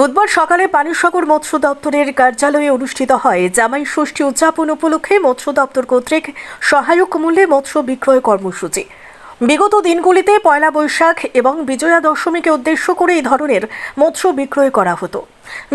বুধবার সকালে পানিসাগর মৎস্য দপ্তরের কার্যালয়ে অনুষ্ঠিত হয়। জামাই ষষ্ঠী উদযাপন উপলক্ষে মৎস্য দপ্তর কর্তৃক সহায়ক মূল্যে মৎস্য বিক্রয় কর্মসূচি। বিগত দিনগুলিতে পয়লা বৈশাখ এবং বিজয়া দশমীকে উদ্দেশ্য করে এই ধরনের মৎস্য বিক্রয় করা হতো।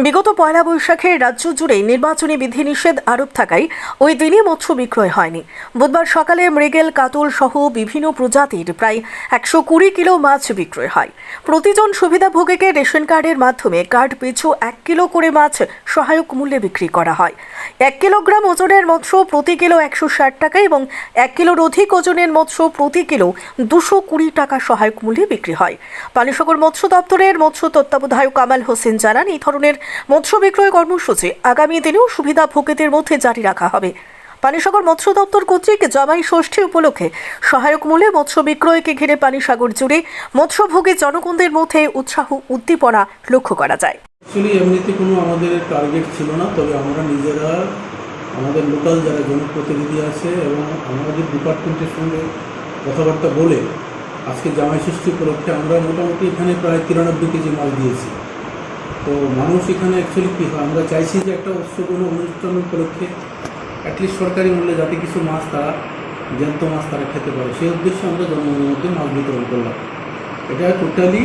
বিগত পয়লা বৈশাখে রাজ্য জুড়ে নির্বাচনী বিধিনিষেধ আরোপ থাকায় ওই দিনই মৎস্য বিক্রয় হয়নি। বুধবার সকালে মৃগেল, কাতল সহ বিভিন্ন প্রজাতির প্রায় একশো কুড়ি কিলো মাছ বিক্রয় হয়। প্রতিজন সুবিধাভোগীকে রেশন কার্ডের মাধ্যমে কার্ড পিছু এক কিলো করে মাছ সহায়ক মূল্যে বিক্রি করা হয়। এক কিলোগ্রাম ওজনের মৎস্য প্রতি কিলো একশো ষাট টাকা এবং এক কিলোর অধিক ওজনের মৎস্য প্রতি কিলো দুশো কুড়ি টাকা সহায়ক মূল্যে বিক্রি হয়। পানিসাগর মৎস্য দপ্তরের মৎস্য তত্ত্বাবধায়ক কামাল হোসেন জানান, এই ধরনের মৎস্য বিক্রয় কর্মসূচি আগামী দিনেও সুবিধাভোগীদের মধ্যে জারি রাখা হবে। পানিসাগর মৎস্য দপ্তর কর্তৃক জামাই ষষ্ঠী উপলক্ষে সহায়ক মূল্যে মৎস্য বিক্রয়কে ঘিরে পানিসাগর জুড়ে মৎস্যভোগী জনগণদের মধ্যে উৎসাহ, উদ্দীপনা লক্ষ্য করা যায়। অ্যাকচুয়ালি এমনিতে কোনো আমাদের টার্গেট ছিল না, তবে আমরা নিজেরা, আমাদের লোকাল যারা জনপ্রতিনিধি আছে এবং আমাদের ডিপার্টমেন্টের সঙ্গে কথাবার্তা বলে আজকে জামাই ষষ্ঠী উপলক্ষে আমরা মোটামুটি এখানে প্রায় তিরানব্বই কেজি মাছ দিয়েছি। তো মানুষ এখানে অ্যাকচুয়ালি কী হয়? আমরা চাইছি যে একটা উৎসব কোনো অনুষ্ঠান উপলক্ষে অ্যাটলিস্ট সরকারি মূল্যে যাতে কিছু মাছ তারা জ্যান্ত মাছ তারা খেতে পারে। সেই উদ্দেশ্যে আমরা জনগণের মধ্যে মাছ বিতরণ করলাম। এটা টোটালি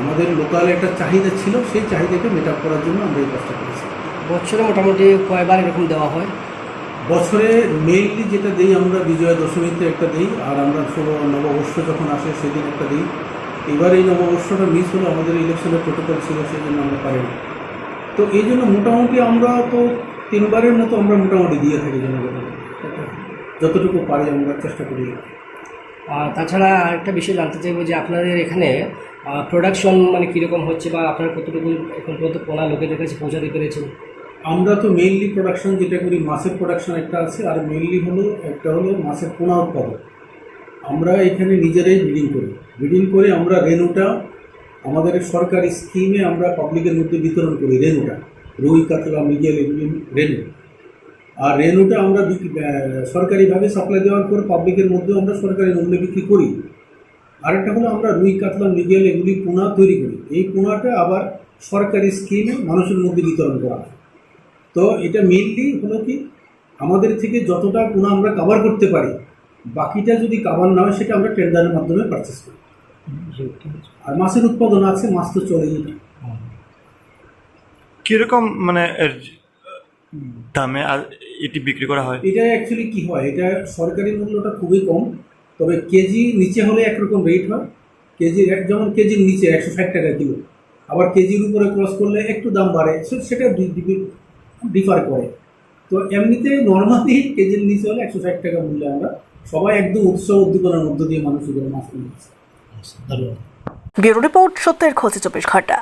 আমাদের লোকাল একটা চাহিদা ছিল সেই চাহিদাকে মেট আপ করার জন্য আমরা এই কাজটা করেছি। বছরে মোটামুটি কয়বার এরকম দেওয়া হয়? বছরে মেইনলি যেটা দিই আমরা বিজয়া দশমীতে একটা দিই আর আমরা শুভ নববর্ষ যখন আসে সেদিন একটা দিই। এবার এই নববর্ষটা মিস হলো আমাদের ইলেকশনের প্রোটোকল ছিল সেই জন্য আমরা পারিনি। তো এই জন্য মোটামুটি আমরা তো তিনবারের মতো আমরা মোটামুটি দিয়ে থাকি জনগণের যতটুকু পারি আমরা চেষ্টা করি। আর তাছাড়া আরেকটা বিষয় জানতে চাইব যে আপনাদের এখানে প্রোডাকশন মানে কীরকম হচ্ছে বা আপনারা কতটুকু এখন পর্যন্ত পোনা লোকেদের কাছে পৌঁছাতে পেরেছেন? আমরা তো মেইনলি প্রোডাকশন যেটা করি মাছের প্রোডাকশন একটা আছে আর মেইনলি হলো একটা হলো মাছের পোনা উৎপাদন আমরা এখানে নিজেরাই ব্রিডিং করি। ব্রিডিং করে আমরা রেনুটা আমাদের সরকারি স্কিমে আমরা পাবলিকের মধ্যে বিতরণ করি রেনুটা রুই, কাতলা মিডিয়াল এগুলি রেনু আর রেনুটা আমরা বিক্রি- সরকারিভাবে সাপ্লাই দেওয়ার পর পাবলিকের মধ্যেও আমরা সরকারি মূল্যে বিক্রি করি। আরেকটা হলো আমরা রুই, কাতলা মিডিয়াল এগুলি পোনা তৈরি করি। এই পোনাটা আবার সরকারি স্কিমে মানুষের মধ্যে বিতরণ করা তো এটা মেইনলি হলো কি, আমাদের থেকে যতটা পোনা আমরা কাভার করতে পারি বাকিটা যদি কাভার না হয় সেটা আমরা টেন্ডারের মাধ্যমে পারচেস করি। আর মাছের উৎপাদন আছে মাছ তো চলেই কীরকম মানে দামে আর এটি বিক্রি করা হয়? এটা অ্যাকচুয়ালি কি হয়? এটা সরকারি মূল্যটা খুবই কম তবে কেজি নিচে হলে একরকম রেট হয়। কেজি এক যেমন কেজির নিচে একশো ষাট টাকা কিলো আবার কেজির উপরে ক্রস করলে একটু দাম বাড়ে সেটা ডিফার করে। তো এমনিতে নর্মালি কেজির নিচে হলে একশো ষাট টাকা মূল্যে আমরা সবাই একদম উৎসাহ উদ্দীপনার মধ্য দিয়ে মানুষ এগুলো মাছ কিনে ধন্যবাদ ব্যুরো রিপোর্ট সত্যের খোঁজে চব্বিশ ঘণ্টা।